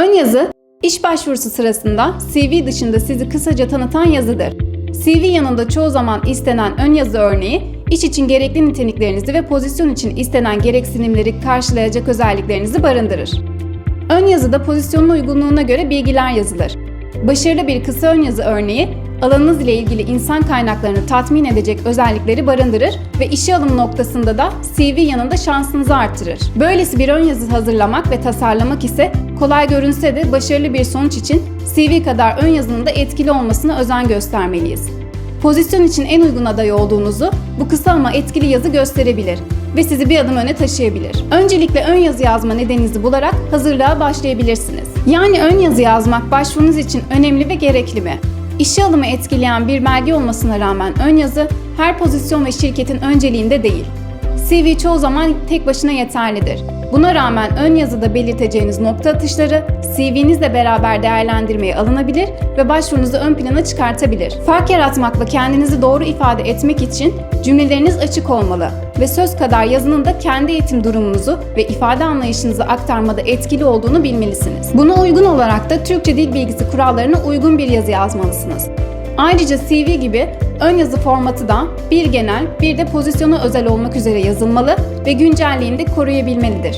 Ön yazı, iş başvurusu sırasında CV dışında sizi kısaca tanıtan yazıdır. CV yanında çoğu zaman istenen ön yazı örneği, iş için gerekli niteliklerinizi ve pozisyon için istenen gereksinimleri karşılayacak özelliklerinizi barındırır. Ön yazıda pozisyonun uygunluğuna göre bilgiler yazılır. Başarılı bir kısa ön yazı örneği, alanınız ile ilgili insan kaynaklarını tatmin edecek özellikleri barındırır ve işe alım noktasında da CV yanında şansınızı artırır. Böylesi bir ön yazı hazırlamak ve tasarlamak ise kolay görünse de başarılı bir sonuç için CV kadar ön yazının da etkili olmasına özen göstermeliyiz. Pozisyon için en uygun aday olduğunuzu bu kısa ama etkili yazı gösterebilir ve sizi bir adım öne taşıyabilir. Öncelikle ön yazı yazma nedeninizi bularak hazırlığa başlayabilirsiniz. Yani ön yazı yazmak başvurunuz için önemli ve gerekli mi? İşe alımı etkileyen bir belge olmasına rağmen ön yazı her pozisyon ve şirketin önceliğinde değil. CV çoğu zaman tek başına yeterlidir. Buna rağmen ön yazıda belirteceğiniz nokta atışları CV'nizle beraber değerlendirmeye alınabilir ve başvurunuzu ön plana çıkartabilir. Fark yaratmakla kendinizi doğru ifade etmek için cümleleriniz açık olmalı ve söz kadar yazının da kendi eğitim durumunuzu ve ifade anlayışınızı aktarmada etkili olduğunu bilmelisiniz. Buna uygun olarak da Türkçe dil bilgisi kurallarına uygun bir yazı yazmalısınız. Ayrıca CV gibi ön yazı formatı da bir genel bir de pozisyona özel olmak üzere yazılmalı ve güncelliğini de koruyabilmelidir.